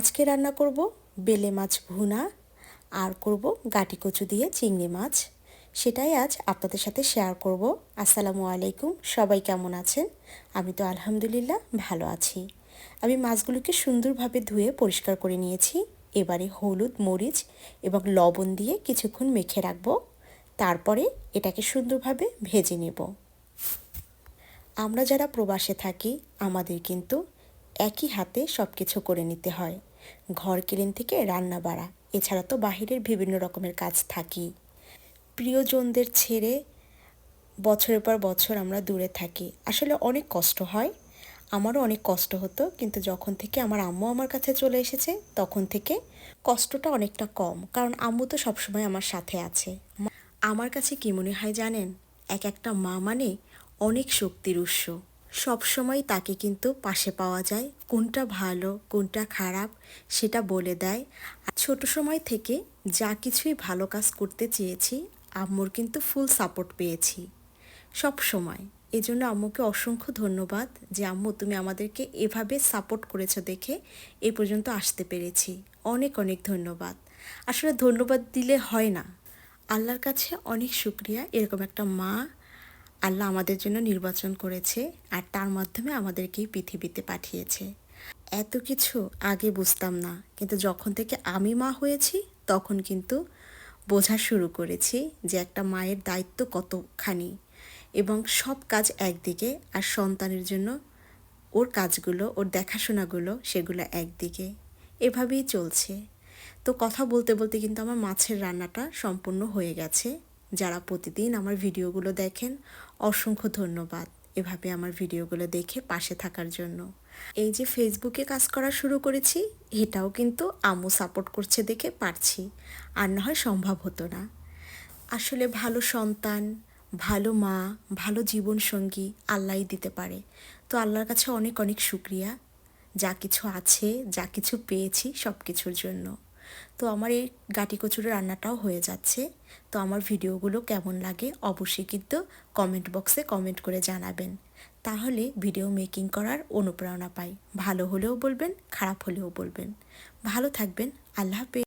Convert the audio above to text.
আজকে রান্না করব, বেলে মাছ ভুনা, আর করব গাটি কচু দিয়ে চিংড়ি মাছ। সেটাই আজ আপনাদের সাথে শেয়ার করব। আসসালামু আলাইকুম, সবাই কেমন আছেন? আমি তো আলহামদুলিল্লাহ ভালো আছি। আমি মাছগুলোকে সুন্দরভাবে ধুয়ে পরিষ্কার করে নিয়েছি। এবারে হলুদ, মরিচ এবং লবণ দিয়ে কিছুক্ষণ মেখে রাখব। তারপরে এটাকে সুন্দরভাবে ভেজে নেব। আমরা যারা প্রবাসে থাকি, আমাদের কিন্তু একই হাতে সব কিছু করে নিতে হয়। ঘর কেলেন থেকে রান্না বাড়া, এছাড়া তো বাহিরের বিভিন্ন রকমের কাজ থাকি। প্রিয়জনদের ছেড়ে বছরের পর বছর আমরা দূরে থাকি। আসলে অনেক কষ্ট হয়, আমারও অনেক কষ্ট হতো, কিন্তু যখন থেকে আমার আম্মু আমার কাছে চলে এসেছে, তখন থেকে কষ্টটা অনেকটা কম, কারণ আম্মু তো সবসময় আমার সাথে আছে। আমার কাছে কি মনে হয় জানেন? এক একটা মা মানে অনেক শক্তির উৎস। সবসময় তাকে কিন্তু পাশে পাওয়া যায়। কোনটা ভালো, কোনটা খারাপ সেটা বলে দেয়। আর ছোট সময় থেকে যা কিছুই ভালো কাজ করতে চেয়েছি, আম্মুর কিন্তু ফুল সাপোর্ট পেয়েছি। সব সময় এই জন্য আম্মুকে অসংখ্য ধন্যবাদ যে, আম্মু, তুমি আমাদেরকে এভাবে সাপোর্ট করেছ দেখে এ পর্যন্ত আসতে পেরেছি। অনেক অনেক ধন্যবাদ। আসলে ধন্যবাদ দিলে হয় না। আল্লাহর কাছে অনেক শুক্রিয়া। এরকম একটা মা আল্লাহ আমাদের জন্য নির্বাচন করেছে আর তার মাধ্যমে আমাদেরকেই পৃথিবীতে পাঠিয়েছে। এত কিছু আগে বুঝতাম না, কিন্তু যখন থেকে আমি মা হয়েছি, তখন কিন্তু বোঝা শুরু করেছি যে একটা মায়ের দায়িত্ব কতখানি এবং সব কাজ একদিকে আর সন্তানের জন্য ওর কাজগুলো, ওর দেখাশোনাগুলো সেগুলো একদিকে। এভাবেই চলছে। তো কথা বলতে বলতে কিন্তু আমার মাছের রান্নাটা সম্পূর্ণ হয়ে গেছে। যারা প্রতিদিন আমার ভিডিওগুলো দেখেন, অসংখ্য ধন্যবাদ এভাবে আমার ভিডিওগুলো দেখে পাশে থাকার জন্য। এই যে ফেসবুকে কাজ করা শুরু করেছি, এটাও কিন্তু আম্মু সাপোর্ট করছে দেখে পারছি। আর না হয় সম্ভব হতো না। আসলে ভালো সন্তান, ভালো মা, ভালো জীবনসঙ্গী আল্লাহই দিতে পারে। তো আল্লাহর কাছে অনেক অনেক শুক্রিয়া। যা কিছু আছে, যা কিছু পেয়েছি সব কিছুর জন্য। তো আমার এই গাটি কচুর রান্নাটাও হয়ে যাচ্ছে। তো আমার ভিডিওগুলো কেমন লাগে অবশ্যই কিন্তু কমেন্ট বক্সে কমেন্ট করে জানাবেন। তাহলে ভিডিও মেকিং করার অনুপ্রেরণা পাই। ভালো হলেও বলবেন, খারাপ হলেও বলবেন। ভালো থাকবেন, আল্লাহ হাফেজ।